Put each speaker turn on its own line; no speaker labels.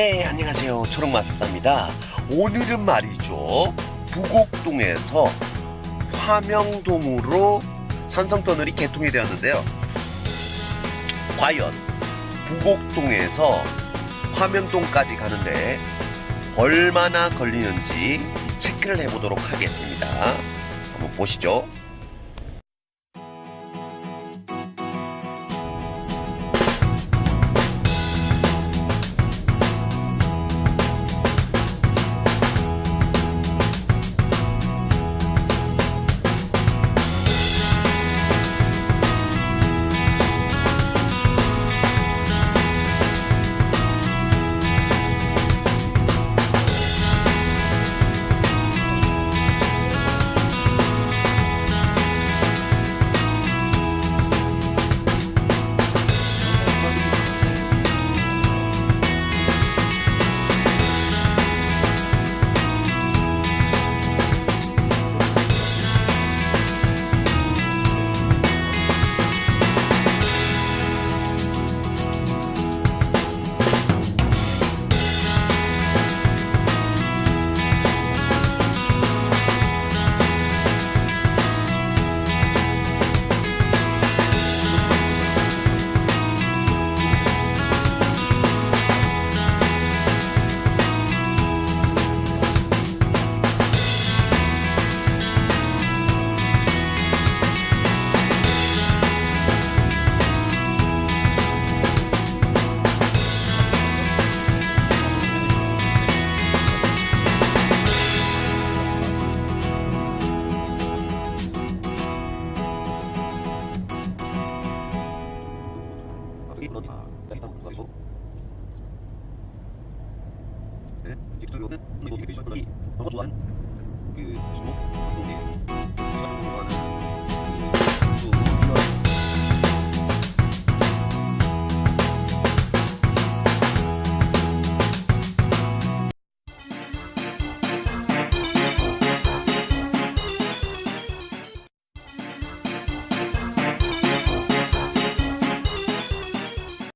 네, 안녕하세요. 초록마사입니다. 오늘은 말이죠. 부곡동에서 화명동으로 산성터널이 개통이 되었는데요. 과연 부곡동에서 화명동까지 가는데 얼마나 걸리는지 체크를 해보도록 하겠습니다. 한번 보시죠.
네, 이제 저기 오는 오늘 어디 계시는 분이 너무 좋아하는 그 주목 동네 좋아하는